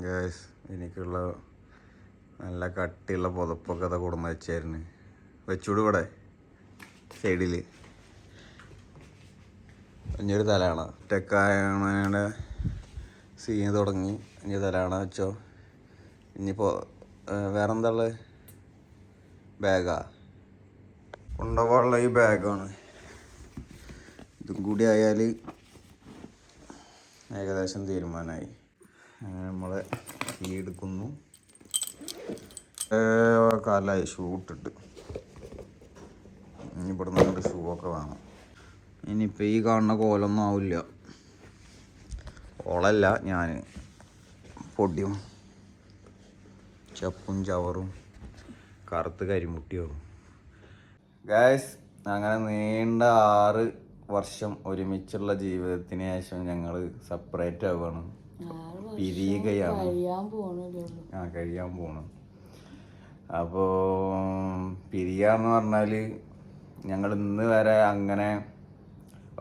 Guys എനിക്കുള്ള നല്ല കട്ടിയുള്ള പുതപ്പൊക്കെ അതൊക്കെ കൊടുന്ന് വെച്ചായിരുന്നു വെച്ചൂട് ഇവിടെ സൈഡിൽ ഇനിയൊരു തലയാണ്? ടെക്കായണയുടെ സീൻ തുടങ്ങി. ഇനി തലയാണ് വെച്ചോ? ഇനിയിപ്പോൾ വേറെ എന്താ ഉള്ളത് ബാഗാ? കൊണ്ടുപോകാനുള്ള ഈ ബാഗാണ്. ഇതും കൂടി ആയാൽ ഏകദേശം തീരുമാനമായി നമ്മളെ കീ എടുക്കുന്നു. കാലായി ഷൂ ഇട്ടിട്ട് ഇനി ഇവിടുന്ന് അങ്ങോട്ട് ഷൂ ഒക്കെ വേണം. ഇനിയിപ്പോൾ ഈ കാണുന്ന കോലൊന്നും ആവില്ല. ഓളല്ല ഞാൻ പൊടിയും ചപ്പും ചവറും കറുത്ത് കരിമുട്ടിയും ഗായസ് അങ്ങനെ നീണ്ട ആറ് വർഷം ഒരുമിച്ചുള്ള ജീവിതത്തിന് ശേഷം ഞങ്ങൾ സെപ്പറേറ്റ് ആവുകയാണ്. പിരിയുകയാണ്. ആ കഴിയാൻ പോണം. അപ്പോൾ പിരിയാന്ന് പറഞ്ഞാൽ ഞങ്ങൾ ഇന്ന് വരെ അങ്ങനെ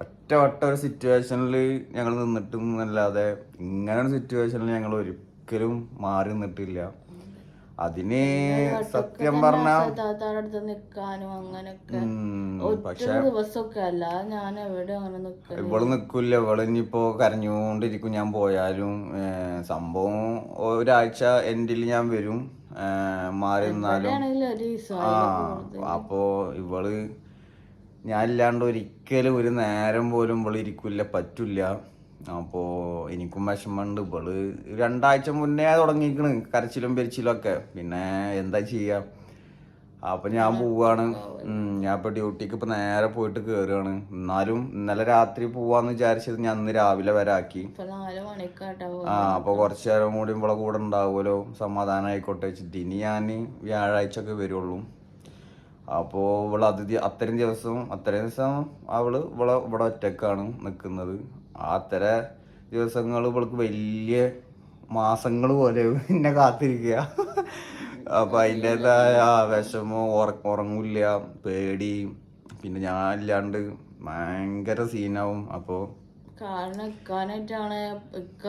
ഒറ്റ ഒറ്റ ഒരു സിറ്റുവേഷനിൽ ഞങ്ങൾ നിന്നിട്ടും അല്ലാതെ ഇങ്ങനെ ഒരു സിറ്റുവേഷനിൽ ഞങ്ങൾ ഒരിക്കലും മാറി നിന്നിട്ടില്ല. അതിന് സത്യം താത്താടെ അടുത്ത് നിക്കാനും അങ്ങനൊക്കെ. പക്ഷെ ദിവസമൊക്കെ അല്ല ഞാൻ എവിടെ അങ്ങനെ ഇവൾ നിക്കൂല ഇവൾ ഇനിയിപ്പോ കരഞ്ഞുകൊണ്ടിരിക്കും ഞാൻ പോയാലും. സംഭവം ഒരാഴ്ച എൻഡിൽ ഞാൻ വരും. മാറി നിന്നാലും. ആ അപ്പോ ഇവൾ ഞാൻ ഇല്ലാണ്ട് ഒരിക്കലും ഒരു നേരം പോലും ഇവൾ ഇരിക്കില്ല പറ്റില്ല അപ്പോ എനിക്കും വിഷമമുണ്ട്. ഇവൾ രണ്ടാഴ്ച മുന്നേ തുടങ്ങിയിരിക്കണ്. കരച്ചിലും പെരിച്ചിലും ഒക്കെ. പിന്നെ എന്താ ചെയ്യാം? അപ്പൊ ഞാൻ പോവാണ്. ഞാൻ ഇപ്പൊ ഡ്യൂട്ടിക്ക് ഇപ്പൊ നേരെ പോയിട്ട് കേറുകയാണ് എന്നാലും ഇന്നലെ രാത്രി പോവാന്ന് വിചാരിച്ചത് ഞാൻ ഇന്ന് രാവിലെ വരെ ആക്കി. ആ അപ്പോൾ കുറച്ചു നേരം കൂടി ഇവിടെ കൂടെ ഉണ്ടാവുമല്ലോ. സമാധാനം ആയിക്കോട്ടെ വെച്ചിട്ട്. ഇനി ഞാൻ വ്യാഴാഴ്ച ഒക്കെ വരുള്ളൂ. അപ്പോൾ ഇവൾ അതിഥി അത്രയും ദിവസം അത്രയും ദിവസം അവൾ ഇവളെ ഇവിടെ ഒറ്റക്കാണ് നിൽക്കുന്നത് അത്തര ദിവസങ്ങൾ ഇവൾക്ക് വലിയ മാസങ്ങൾ പോലെ എന്നെ കാത്തിരിക്കുക. അപ്പൊ അതിന്റെതായ വിഷമോ ഉറ- ഉറങ്ങൂല്ല പേടി. പിന്നെ ഞാൻ ഇല്ലാണ്ട് ഭയങ്കര സീനാവും അപ്പോൾ കാരണം ഇക്കാനായിട്ടാണ് ഇക്ക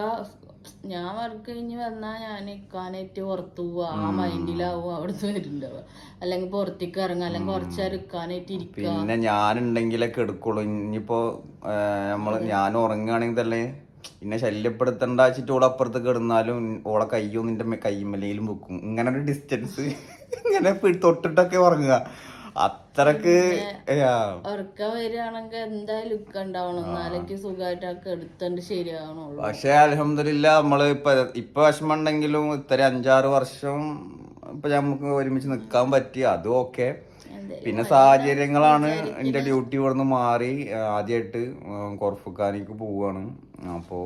ഞാൻ വർക്ക് കഴിഞ്ഞ് വന്നാ ഞാൻ ഇക്കാനായിട്ട് പുറത്തു പോവാ. ആ മൈൻഡിലാവും അവിടുന്ന് വരുന്നുണ്ടാവുക അല്ലെങ്കിൽ പുറത്തേക്ക് ഇറങ്ങുക അല്ലെങ്കിൽ കുറച്ചേരം ഇക്കാനായിട്ട് ഇരിക്കുക. പിന്നെ ഞാനുണ്ടെങ്കിലൊക്കെ എടുക്കുള്ളൂ. ഇനിയിപ്പോ നമ്മൾ ഞാൻ ഉറങ്ങുകയാണെങ്കിൽ തന്നെ പിന്നെ ശല്യപ്പെടുത്തണ്ട വെച്ചിട്ട് ഓളെ അപ്പുറത്ത് കിടന്നാലും ഓളെ കയ്യോ നിന്റെ കൈമലയിലും വെക്കും. ഇങ്ങനെ ഒരു ഡിസ്റ്റൻസ് ഇങ്ങനെ തൊട്ടിട്ടൊക്കെ ഉറങ്ങുക. അത്രയ്ക്ക് ഉറക്കം വരികയാണെങ്കിൽ എന്തായാലും ഇക്ക ഉണ്ടാവണം. എന്നാലേക്ക് സുഖമായിട്ടൊക്കെ എടുത്തോണ്ട് ശരിയാവണുള്ളൂ. പക്ഷെ അലഹമില്ല നമ്മൾ ഇപ്പൊ ഇപ്പൊ വിഷമം ഉണ്ടെങ്കിലും ഇത്ര അഞ്ചാറ് വർഷം ഇപ്പൊ നമുക്ക് ഒരുമിച്ച് നിക്കാൻ പറ്റി അതും ഓക്കെ. പിന്നെ സാഹചര്യങ്ങളാണ് എന്റെ ഡ്യൂട്ടി ഇവിടുന്ന് മാറി ആദ്യമായിട്ട് കൊറഫുക്കാനേക്ക് പോവാണ്. അപ്പോ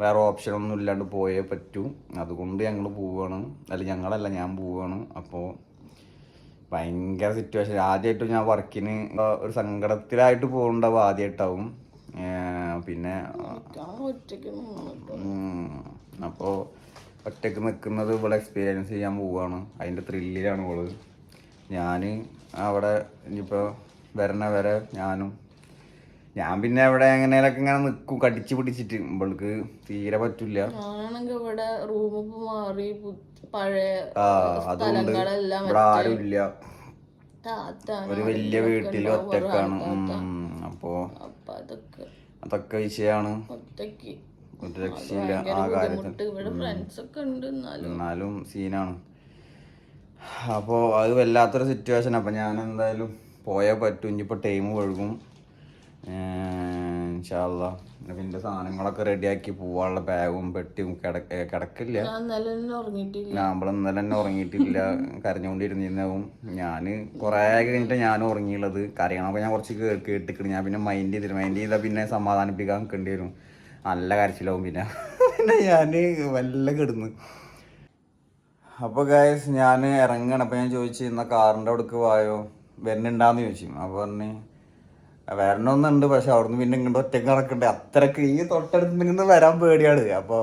വേറെ ഓപ്ഷൻ ഒന്നും ഇല്ലാണ്ട് പോയേ പറ്റൂ. അതുകൊണ്ട് ഞങ്ങൾ പോവുകയാണ് അല്ല ഞങ്ങളല്ല ഞാൻ പോവുകയാണ് അപ്പോൾ ഭയങ്കര സിറ്റുവേഷൻ ആദ്യമായിട്ട് ഞാൻ വർക്കിന് ഒരു സങ്കടത്തിലായിട്ട് പോകുന്നുണ്ടാവും ആദ്യമായിട്ടാവും പിന്നെ അപ്പോൾ ഒറ്റയ്ക്ക് നിൽക്കുന്നത് ഇവിടെ എക്സ്പീരിയൻസ് ചെയ്യാൻ പോവുകയാണ് അതിന്റെ ത്രില്ലിലാണ് ഇവൾ. ഞാൻ അവിടെ ഇനിയിപ്പോൾ വരണ വരെ ഞാനും ഞാൻ പിന്നെ അവിടെ എങ്ങനെയൊക്കെ ഇങ്ങനെ നിൽക്കും കടിച്ചു പിടിച്ചിട്ട്. ഇവൾക്ക് തീരെ പറ്റില്ല ഞാനാണെങ്കിൽ ഇവിടെ റൂം മാറി പഴയ സ്ഥലങ്ങളെല്ലാം ഇവിടെ ആരും ഇല്ല. ഒരു വലിയ വീട്ടിൽ ഒറ്റക്കാണ്. അപ്പോ അപ്പൊ അതൊക്കെ. വിഷയാണ്. രക്ഷയില്ല ആ കാര്യത്തിൽ. എന്നാലും. സീനാണ് അപ്പോൾ അത് വല്ലാത്തൊരു സിറ്റുവേഷൻ അപ്പം ഞാൻ എന്തായാലും പോയാൽ പറ്റും. ഇനിയിപ്പോൾ ടൈം ഒഴുകും. ഇൻഷാല്ല പിന്നെ സാധനങ്ങളൊക്കെ റെഡിയാക്കി പോവാനുള്ള ബാഗും പെട്ടിയും കിടക്ക കിടക്കില്ല. ഞാൻ ഇന്നലെ തന്നെ ഉറങ്ങിയിട്ടില്ല. നമ്മൾ ഇന്നലെ തന്നെ ഉറങ്ങിയിട്ടില്ല. കരഞ്ഞുകൊണ്ടിരുന്നിരുന്നാവും ഞാൻ കുറേ കഴിഞ്ഞിട്ട് ഞാനും ഉറങ്ങിയുള്ളത്. കരയണമൊക്കെ ഞാൻ കുറച്ച് കേട്ടിക്കണ്. ഞാൻ പിന്നെ മൈൻഡ് ചെയ്തില്ല. മൈൻഡ് ചെയ്താൽ പിന്നെ സമാധാനിപ്പിക്കാൻ നിൽക്കേണ്ടി വരും. നല്ല കരച്ചിലാവും പിന്നെ. പിന്നെ ഞാൻ വല്ല കിടന്ന്. അപ്പോൾ ഗായസ് ഞാൻ ഇറങ്ങണം അപ്പോൾ ഞാൻ ചോദിച്ചു ഇന്ന കാറിന്റെ അവിടേക്ക് പോയോ? വരുന്നുണ്ടാന്ന് ചോദിച്ചു. അപ്പോൾ പറഞ്ഞ് വരണമെന്നുണ്ട് പക്ഷെ അവിടുന്ന് പിന്നെ ഇങ്ങോട്ട് ഒറ്റയ്ക്ക് നടക്കണ്ടേ? അത്രയ്ക്ക് ഈ തൊട്ടടുത്ത് നിന്ന് വരാൻ പേടിയാണ്. അപ്പോൾ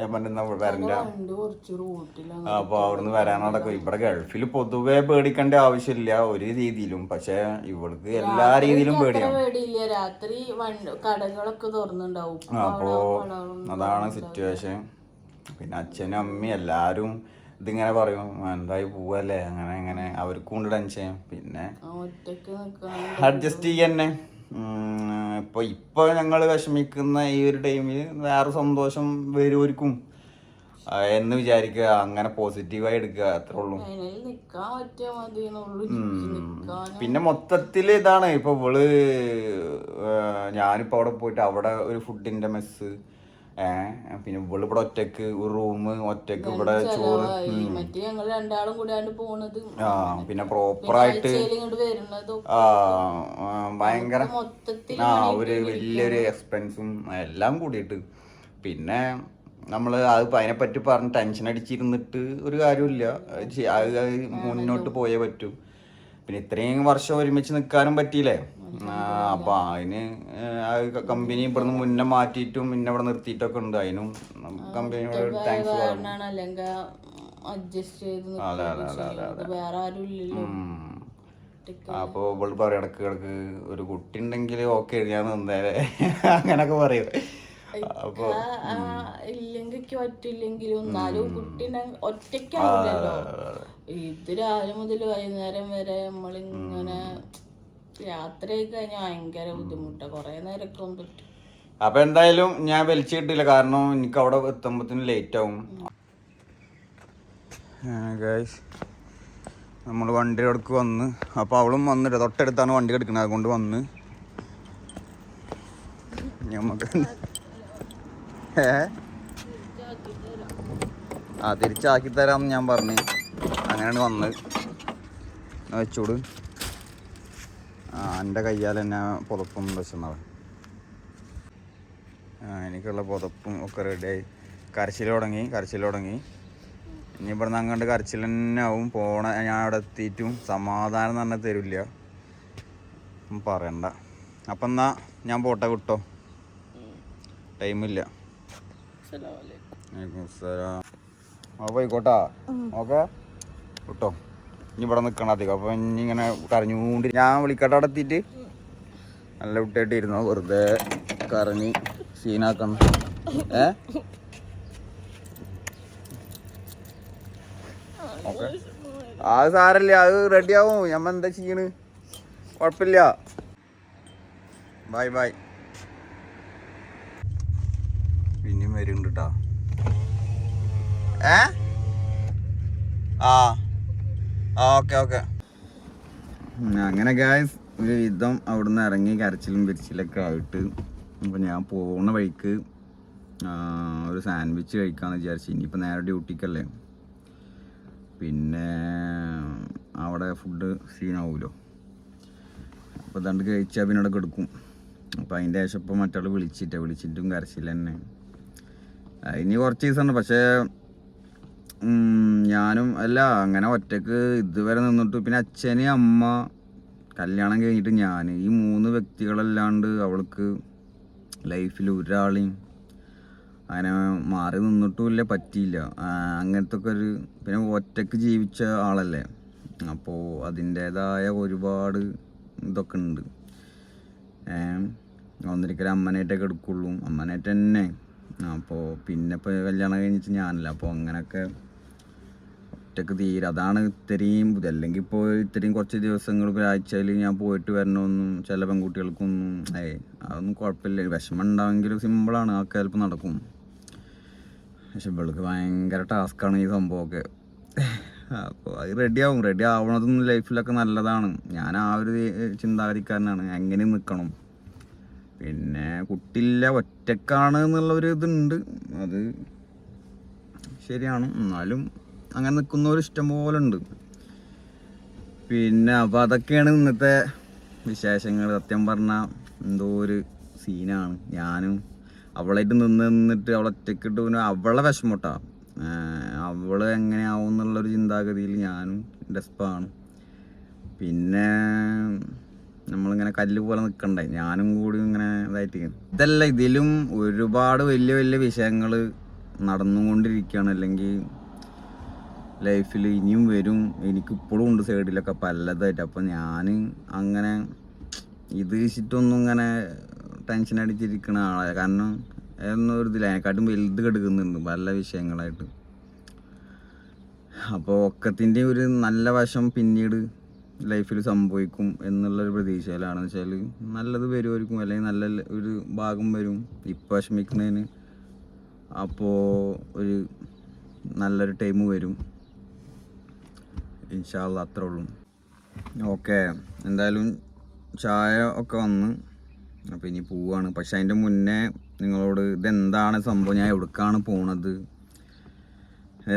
ഞാൻ പറഞ്ഞ വരണ്ട. അപ്പൊ അവിടുന്ന് വരാനടക്കും ഇവിടെ ഗൾഫിൽ പൊതുവേ പേടിക്കേണ്ട ആവശ്യമില്ല ഒരു രീതിയിലും. പക്ഷെ ഇവൾക്ക് എല്ലാ രീതിയിലും പേടിയാണ്. രാത്രി കടകളൊക്കെ തുറന്നുണ്ടാവും. അപ്പോ അതാണ് സിറ്റുവേഷൻ പിന്നെ അച്ഛനും അമ്മയും എല്ലാവരും ഇതിങ്ങനെ പറയും എന്തായി പോവല്ലേ? അങ്ങനെ അങ്ങനെ അവർക്കും ഉണ്ട് ടെൻഷൻ പിന്നെ അഡ്ജസ്റ്റ് ചെയ്യ തന്നെ അഡ്ജസ്റ്റ് ചെയ്യന്നെ. ഇപ്പൊ ഇപ്പൊ ഞങ്ങൾ വിഷമിക്കുന്ന ഈ ഒരു ടൈമിൽ വേറെ സന്തോഷം വരുമായിരിക്കും എന്ന് വിചാരിക്കുക. അങ്ങനെ പോസിറ്റീവായി എടുക്കുക. അത്രേ ഉള്ളൂ. പിന്നെ മൊത്തത്തിൽ ഇതാണ്. ഇപ്പൊ ഇവൾ ഞാനിപ്പോ അവിടെ പോയിട്ട് അവിടെ ഒരു ഫുഡിന്റെ മെസ്സ് പിന്നെ ഇവൾ ഇവിടെ ഒറ്റയ്ക്ക് റൂം ഒറ്റയ്ക്ക് ഇവിടെ ചോറ് ചെലവായി മറ്റേ ഞങ്ങൾ രണ്ടാളും കൂടിയാണ് പോണത് ആ പിന്നെ പ്രോപ്പറായിട്ട് ആ ഭയങ്കര ആ ഒരു വലിയൊരു എക്സ്പെൻസും എല്ലാം കൂടിയിട്ട്. പിന്നെ നമ്മൾ അത് അതിനെ പറ്റി പറഞ്ഞ് ടെൻഷൻ അടിച്ചിരുന്നിട്ട് ഒരു കാര്യമില്ല അത് മുന്നോട്ട് പോയേ പറ്റൂ. പിന്നെ ഇത്രയും വർഷം ഒരുമിച്ച് നിൽക്കാനും പറ്റിയില്ലേ? അപ്പൊ അതിന് കമ്പനി ഇവിടുന്ന് മുന്നേ മാറ്റിയിട്ടും പിന്നെ ഇവിടെ നിർത്തിയിട്ടൊക്കെ ഉണ്ട്. അതിനും കമ്പനിയോട് താങ്ക്സ് പറഞ്ഞു അതെ, അതെ, അതെ, അപ്പൊ ഇവൾ പറയും ഇടയ്ക്ക് ഇടയ്ക്ക് ഒരു കുട്ടി ഉണ്ടെങ്കിൽ ഓക്കെ ഞാൻ നിന്നേരെ. അങ്ങനൊക്കെ പറയും. അപ്പൊ എനിക്ക് പറ്റില്ലെങ്കിലും എന്നാലും കുട്ടീനെ ഒറ്റയ്ക്കാവില്ലല്ലോ ഇത് രാവിലെ മുതൽ വൈകുന്നേരം വരെ നമ്മളിങ്ങനെ രാത്രിയായി കഴിഞ്ഞാൽ ഭയങ്കര ബുദ്ധിമുട്ടാ. കൊറേ നേരമൊക്കെ ഒന്നും പറ്റും. അപ്പൊ എന്തായാലും ഞാൻ വലിച്ചു കിട്ടില്ല കാരണം എനിക്ക് അവിടെ എത്തുമ്പോഴത്തേനും ലേറ്റ് ആവും നമ്മൾ വണ്ടി അടുക്ക് വന്ന്. അപ്പോൾ അവളും വന്നിട്ട് തൊട്ടടുത്താണ് വണ്ടി എടുക്കുന്നത് അതുകൊണ്ട് വന്ന്. നമുക്ക് ഏ? ആ തിരിച്ചാക്കി തരാമെന്ന് ഞാൻ പറഞ്ഞു. അങ്ങനെയാണ് വന്നത്. വെച്ചോട്. ആ എന്റെ കയ്യാൽ തന്നെ പുതപ്പും ആ എനിക്കുള്ള പുതപ്പും ഒക്കെ റെഡിയായി കരച്ചിൽ തുടങ്ങി കരച്ചിൽ തുടങ്ങി. ഇനി ഇവിടുന്ന് അങ്ങോട്ട് കരച്ചിൽ തന്നെ ആവും. പോണ ഞാൻ അവിടെ എത്തിയിട്ടും സമാധാനം തന്നെ തരില്ല. പറയണ്ട. അപ്പം എന്നാ ഞാൻ പോട്ടെ കിട്ടോ ടൈമില്ല പോയിക്കോട്ടാ. ഓക്കെ? കിട്ടോ ഇനി ഇവിടെ നിൽക്കണം അധികം. അപ്പം ഇനി ഇങ്ങനെ കരഞ്ഞുകൊണ്ട് ഞാൻ വിളിക്കട്ട അവിടെ നല്ല വിട്ടായിട്ട് ഇരുന്നോ വെറുതെ കറങ്ങി സീനാക്കണം. ഏ? ഓക്കെ. അത് സാരല്ല. അത് റെഡിയാവും ആവും. എന്താ ചെയ്യണ്? കുഴപ്പമില്ല. Bye bye. ഏ? ആ. Okay okay. അങ്ങനെ ഗായ്സ് ഒരു വിധം അവിടുന്ന് ഇറങ്ങി കരച്ചിലും പിരിച്ചിലൊക്കെ ആയിട്ട് അപ്പോൾ ഞാൻ പോകുന്ന വഴിക്ക് ഒരു സാൻഡ്വിച്ച് കഴിക്കാമെന്ന് വിചാരിച്ചു. ഇനിയിപ്പോൾ നേരെ ഡ്യൂട്ടിക്കല്ലേ പിന്നെ അവിടെ ഫുഡ് സീനാവുമല്ലോ അപ്പോൾ ദണ്ട് കഴിച്ചാൽ പിന്നെ അവിടെ കിടക്കും. അപ്പോൾ അതിന്റെ ശേഷം ഇപ്പോൾ മറ്റാൾ വിളിച്ചിട്ട്. വിളിച്ചിട്ടും കരച്ചില്ല തന്നെ ഇനി കുറച്ച് ദിവസമുണ്ട്. പക്ഷേ ഞാനും അല്ല അങ്ങനെ ഒറ്റയ്ക്ക് ഇതുവരെ നിന്നിട്ട്. പിന്നെ അച്ഛന് അമ്മ കല്യാണം കഴിഞ്ഞിട്ട് ഞാൻ ഈ മൂന്ന് വ്യക്തികളല്ലാണ്ട് അവൾക്ക് ലൈഫിൽ ഒരാളെയും അങ്ങനെ മാറി നിന്നിട്ടുമില്ല പറ്റിയില്ല. അങ്ങനത്തെ ഒക്കെ ഒരു പിന്നെ ഒറ്റയ്ക്ക് ജീവിച്ച ആളല്ലേ. അപ്പോൾ അതിന്റേതായ ഒരുപാട് ഇതൊക്കെ ഉണ്ട്. ഒന്നിരിക്കൽ അമ്മനായിട്ടൊക്കെ എടുക്കുള്ളൂ. അമ്മനായിട്ട് തന്നെ അപ്പോൾ പിന്നെ ഇപ്പോൾ കല്യാണം കഴിഞ്ഞിട്ട് ഞാനല്ല. അപ്പോൾ അങ്ങനെയൊക്കെ ഒറ്റയ്ക്ക് തീരെ. അതാണ് ഇത്രയും ഇത്. അല്ലെങ്കിൽ ഇപ്പോൾ ഇത്രയും കുറച്ച് ദിവസങ്ങൾ ആഴ്ചയിൽ ഞാൻ പോയിട്ട് വരണമെന്നും ചില പെൺകുട്ടികൾക്കൊന്നും ഏ അതൊന്നും കുഴപ്പമില്ല. വിഷമം ഉണ്ടാവെങ്കിലും സിമ്പിളാണ് ആ കേൾപ്പ് നടക്കും. പക്ഷെ ഇവൾക്ക് ഭയങ്കര ടാസ്ക്കാണ് ഈ സംഭവമൊക്കെ. അപ്പോൾ അത് റെഡിയാവും റെഡി ആവണതും ലൈഫിലൊക്കെ നല്ലതാണ്. ഞാൻ ആ ഒരു ചിന്താഗതിക്കാരനാണ്. എങ്ങനെ നിൽക്കണം? പിന്നെ കുട്ടിയില്ല ഒറ്റക്കാണ് എന്നുള്ള ഒരു ഇതുണ്ട്. അത് ശരിയാണ്. എന്നാലും അങ്ങനെ നിൽക്കുന്നവർ ഇഷ്ടം പോലെ ഉണ്ട്. പിന്നെ അപ്പം അതൊക്കെയാണ് ഇന്നത്തെ വിശേഷങ്ങൾ. സത്യം പറഞ്ഞാൽ എന്തോ ഒരു സീനാണ്. ഞാനും അവളായിട്ട് നിന്ന് നിന്നിട്ട് അവളെ ഒറ്റക്കിട്ട് പിന്നെ അവളെ വിഷമട്ടാ. അവൾ എങ്ങനെയാവും എന്നുള്ളൊരു ചിന്താഗതിയിൽ ഞാനും ഡെസ്പാണ് പിന്നെ നമ്മളിങ്ങനെ കല്ല് പോലെ നിൽക്കണ്ടേ? ഞാനും കൂടി ഇങ്ങനെ ഇതായിട്ട് ഇതല്ല ഇതിലും ഒരുപാട് വലിയ വലിയ വിഷയങ്ങൾ നടന്നുകൊണ്ടിരിക്കുകയാണ്. അല്ലെങ്കിൽ ലൈഫിൽ ഇനിയും വരും. എനിക്കിപ്പോഴും ഉണ്ട് സൈഡിലൊക്കെ പലതായിട്ട്. അപ്പം ഞാൻ അങ്ങനെ ഇത് വെച്ചിട്ടൊന്നും ഇങ്ങനെ ടെൻഷൻ അടിച്ചിരിക്കണ ആളെ കാരണം എന്നൊരു ഇതിൽ അതിനെക്കാട്ടും വലുത് കെടുക്കുന്നുണ്ട് പല വിഷയങ്ങളായിട്ട്. അപ്പോൾ ഒക്കത്തിന്റെ ഒരു നല്ല വശം പിന്നീട് ലൈഫിൽ സംഭവിക്കും എന്നുള്ളൊരു പ്രതീക്ഷയിലാണെന്ന് വെച്ചാൽ നല്ലത് വരുമായിരിക്കും അല്ലെങ്കിൽ നല്ല ഒരു ഭാഗം വരും. ഇപ്പം വിഷമിക്കുന്നതിന്. അപ്പോൾ ഒരു നല്ലൊരു ടൈം വരും. ഇൻഷാല്ല അത്രേ ഉള്ളൂ. ഓക്കെ എന്തായാലും ചായ ഒക്കെ വന്ന് അപ്പോൾ ഇനി പോവാണ്. പക്ഷെ അതിന്റെ മുന്നേ നിങ്ങളോട് ഇതെന്താണ് സംഭവം? ഞാൻ എവിടേക്കാണ് പോണത്?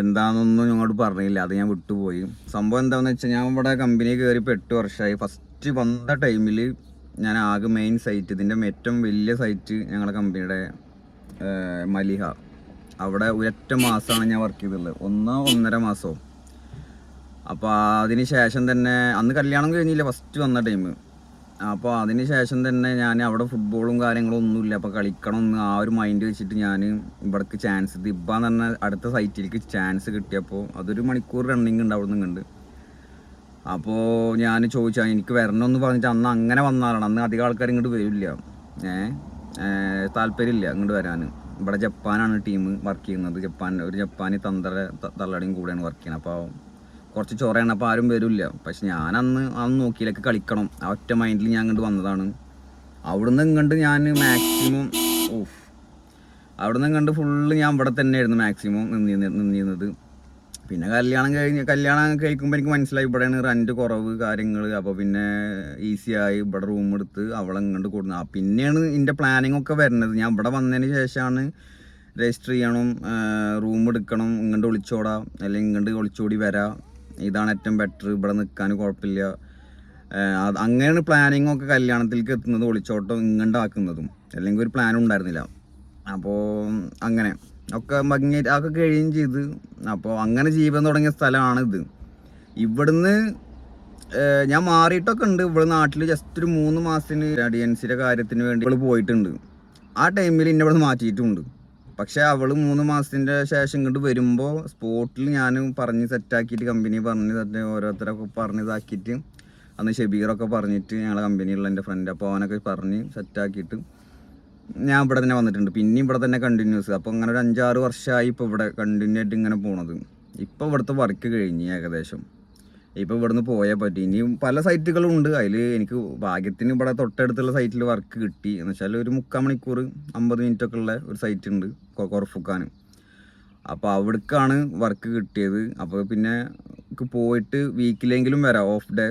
എന്താണെന്നൊന്നും ഞങ്ങളോട് പറഞ്ഞില്ല. അത് ഞാൻ വിട്ടുപോയി. സംഭവം എന്താണെന്ന് വെച്ചാൽ ഞാൻ ഇവിടെ കമ്പനി കയറി ഇപ്പോൾ എട്ട് വർഷമായി ഫസ്റ്റ് വന്ന ടൈമിൽ ഞാൻ ആകെ മെയിൻ സൈറ്റ് ഇതിന്റെ ഏറ്റവും വലിയ സൈറ്റ് ഞങ്ങളുടെ കമ്പനിയുടെ മലിഹ. അവിടെ ഒരൊറ്റ മാസമാണ് ഞാൻ വർക്ക് ചെയ്തിട്ടുള്ളത് ഒന്നോ ഒന്നര മാസമോ അപ്പോൾ അതിന് ശേഷം തന്നെ അന്ന് കല്യാണം കഴിഞ്ഞില്ല ഫസ്റ്റ് വന്ന ടൈം അപ്പോൾ അതിന് ശേഷം തന്നെ ഞാൻ അവിടെ ഫുട്ബോളും കാര്യങ്ങളും ഒന്നുമില്ല. അപ്പോൾ കളിക്കണം എന്ന് ആ ഒരു മൈൻഡ് വെച്ചിട്ട് ഞാൻ ഇവിടേക്ക് ചാൻസ് ദിബാന്ന് പറഞ്ഞ അടുത്ത സൈറ്റിലേക്ക് ചാൻസ് കിട്ടിയപ്പോൾ അതൊരു മണിക്കൂർ റണ്ണിങ് ഉണ്ട് അവിടെ നിന്നുണ്ട് അപ്പോൾ ഞാൻ ചോദിച്ചാൽ എനിക്ക് വരണമെന്ന് പറഞ്ഞിട്ട് അന്ന് അങ്ങനെ വന്നാലാണ്. അന്ന് അധികം ആൾക്കാർ ഇങ്ങോട്ട് വരില്ല. ഏഹ് താല്പര്യമില്ല ഇങ്ങോട്ട് വരാൻ ഇവിടെ ജപ്പാനാണ് ടീം വർക്ക് ചെയ്യുന്നത്. ജപ്പാൻ ഒരു ജപ്പാനി തന്ത്ര തള്ളടിയും കൂടെയാണ് വർക്ക് ചെയ്യുന്നത്. അപ്പോൾ കുറച്ച് ചൊറയാണ് അപ്പോൾ ആരും വരില്ല. പക്ഷെ ഞാൻ അന്ന് അന്ന് നോക്കിയിലേക്ക് കളിക്കണം. ആ ഒറ്റ മൈൻഡിൽ ഞാൻ ഇങ്ങോട്ട് വന്നതാണ്. അവിടുന്ന് ഇങ്ങോട്ട് ഞാൻ മാക്സിമം ഓഫ് അവിടുന്ന് കണ്ട് ഫുള്ള് ഞാൻ ഇവിടെ തന്നെയായിരുന്നു മാക്സിമം നിന്നിരുന്നത് നിന്നിരുന്നത്. പിന്നെ കല്യാണം കഴിഞ്ഞ് കല്യാണം കഴിക്കുമ്പോൾ എനിക്ക് മനസ്സിലായി ഇവിടെയാണ് റെന്റ് കുറവ് കാര്യങ്ങൾ അപ്പോൾ പിന്നെ ഈസി ആയി ഇവിടെ റൂം എടുത്ത് അവളെ ഇങ്ങോട്ട് കൊടുക്കുന്നത് ആ പിന്നെയാണ് എന്റെ പ്ലാനിങ് ഒക്കെ വരുന്നത്. ഞാൻ ഇവിടെ വന്നതിന് ശേഷമാണ് രജിസ്റ്റർ ചെയ്യണം റൂം എടുക്കണം ഇങ്ങോട്ട് ഒളിച്ചോടാം അല്ലെങ്കിൽ ഇങ്ങോട്ട് ഒളിച്ചോടി വരാം. ഇതാണ് ഏറ്റവും ബെറ്റർ ഇവിടെ നിൽക്കാൻ കുഴപ്പമില്ല. അങ്ങനെയാണ് പ്ലാനിങ് ഒക്കെ കല്യാണത്തിലേക്ക് എത്തുന്നത് ഒളിച്ചോട്ടം ഇങ്ങണ്ടാക്കുന്നതും. അല്ലെങ്കിൽ ഒരു പ്ലാനും ഉണ്ടായിരുന്നില്ല. അപ്പോൾ അങ്ങനെ. ഒക്കെ ഭംഗി അതൊക്കെ കഴിയുകയും ചെയ്ത്. അപ്പോൾ അങ്ങനെ ജീവൻ തുടങ്ങിയ സ്ഥലമാണ് ഇത്. ഇവിടുന്ന് ഞാൻ മാറിയിട്ടൊക്കെ ഉണ്ട്. ഇവിടെ നാട്ടിൽ ജസ്റ്റ് ഒരു മൂന്ന് മാസത്തിന് ഡി എൻ സിയുടെ കാര്യത്തിന് വേണ്ടി ഇവിടെ പോയിട്ടുണ്ട്. ആ ടൈമിൽ എന്നെ ഇവിടെ മാറ്റിയിട്ടുണ്ട്. പക്ഷെ അവൾ മൂന്ന് മാസത്തിന്റെ ശേഷം ഇങ്ങോട്ട് വരുമ്പോൾ സ്പോട്ടിൽ ഞാൻ പറഞ്ഞ് സെറ്റാക്കിയിട്ട് കമ്പനി പറഞ്ഞ് തന്നെ ഓരോരുത്തരൊക്കെ പറഞ്ഞ് ഇതാക്കിയിട്ട് അന്ന് ഷെബീറൊക്കെ പറഞ്ഞിട്ട് ഞങ്ങളെ കമ്പനിയുള്ള എന്റെ ഫ്രണ്ട് അപ്പോൾ അവനൊക്കെ പറഞ്ഞ് സെറ്റാക്കിയിട്ട് ഞാൻ ഇവിടെ തന്നെ വന്നിട്ടുണ്ട്. പിന്നെ ഇവിടെ തന്നെ കണ്ടിന്യൂസ് അപ്പോൾ അങ്ങനെ ഒരു അഞ്ചാറ് വർഷമായി ഇപ്പോൾ ഇവിടെ കണ്ടിന്യൂ ആയിട്ട് ഇങ്ങനെ പോണത്. ഇപ്പോൾ ഇവിടുത്തെ വർക്ക് കഴിഞ്ഞ് ഏകദേശം. ഇപ്പോൾ ഇവിടുന്ന് പോയാൽ പറ്റി. ഇനിയും പല സൈറ്റുകളും ഉണ്ട്. അതിൽ എനിക്ക് ഭാഗ്യത്തിന് ഇവിടെ തൊട്ടടുത്തുള്ള സൈറ്റിൽ വർക്ക് കിട്ടി. എന്ന് വെച്ചാൽ ഒരു മുക്കാൽ മണിക്കൂർ അമ്പത് മിനിറ്റ് ഒക്കെ ഉള്ള ഒരു സൈറ്റ് ഉണ്ട് കുറഫുക്കാൻ അപ്പോൾ അവിടേക്കാണ് വർക്ക് കിട്ടിയത്. അപ്പോൾ പിന്നെ പോയിട്ട് വീക്കിലെങ്കിലും വരാം. ഓഫ് ഡേ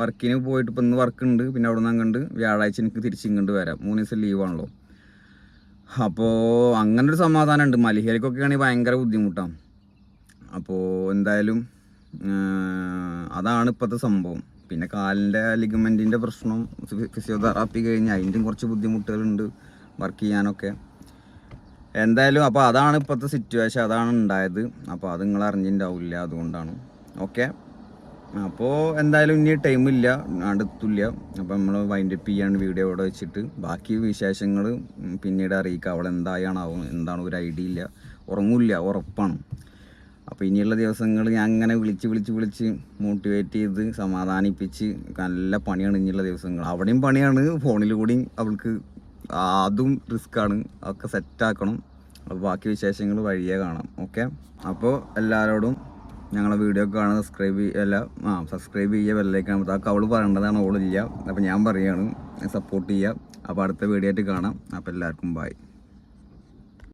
വർക്കിന് പോയിട്ട് ഇപ്പം ഇന്ന് വർക്ക് ഉണ്ട്. പിന്നെ അവിടെ നിന്ന് അങ്ങോട്ട് വ്യാഴാഴ്ച എനിക്ക് തിരിച്ച് ഇങ്ങോട്ട് വരാം. മൂന്ന് ദിവസം ലീവാണല്ലോ അപ്പോൾ അങ്ങനെ ഒരു സമാധാനം ഉണ്ട് മലിഹയിലേക്കൊക്കെ ആണെങ്കിൽ ഭയങ്കര ബുദ്ധിമുട്ടാണ് അപ്പോൾ എന്തായാലും അതാണ് ഇപ്പോഴത്തെ സംഭവം. പിന്നെ കാലിന്റെ ലിഗമെന്റിന്റെ പ്രശ്നം ഫിസിയോതെറാപ്പി കഴിഞ്ഞ് അതിന്റെയും കുറച്ച് ബുദ്ധിമുട്ടുകളുണ്ട് വർക്ക് ചെയ്യാനൊക്കെ. എന്തായാലും അപ്പോൾ അതാണ് ഇപ്പോഴത്തെ സിറ്റുവേഷൻ അതാണ് ഉണ്ടായത്. അപ്പോൾ അത് നിങ്ങൾ അറിഞ്ഞിട്ടുണ്ടാവില്ല അതുകൊണ്ടാണ്. ഓക്കെ അപ്പോൾ എന്തായാലും ഇനി ടൈം ഇല്ല അടുത്തില്ല. അപ്പോൾ നമ്മൾ വൈൻഡ് അപ്പ് ചെയ്യാണ് വീഡിയോ ഇവിടെ വെച്ചിട്ട്. ബാക്കി വിശേഷങ്ങൾ പിന്നീട് അറിയിക്കുക അവൾ എന്തായാണാവും എന്താണ് ഒരു ഐഡിയ ഇല്ല. ഉറങ്ങില്ല ഉറപ്പാണ്. അപ്പോൾ ഇനിയുള്ള ദിവസങ്ങൾ ഞാൻ അങ്ങനെ വിളിച്ച് വിളിച്ച് വിളിച്ച് മോട്ടിവേറ്റ് ചെയ്ത് സമാധാനിപ്പിച്ച് നല്ല പണിയാണ് ഇനിയുള്ള ദിവസങ്ങൾ. അവിടെയും പണിയാണ് ഫോണിലൂടെയും അവൾക്ക് അതും റിസ്ക്കാണ് അതൊക്കെ സെറ്റാക്കണം അപ്പോൾ ബാക്കി വിശേഷങ്ങൾ വഴിയേ കാണാം. ഓക്കെ അപ്പോൾ എല്ലാവരോടും ഞങ്ങളെ വീഡിയോ കാണാൻ സബ്സ്ക്രൈബ് അല്ല ആ സബ്സ്ക്രൈബ് ചെയ്യുക ബെല്ലേക്കാണ് അതൊക്കെ അവൾ പറയേണ്ടതാണ് ഓളില്ല അപ്പോൾ ഞാൻ പറയുകയാണ് സപ്പോർട്ട് ചെയ്യുക അപ്പോൾ അടുത്ത വീഡിയോ ആയിട്ട് കാണാം. അപ്പോൾ എല്ലാവർക്കും ബൈ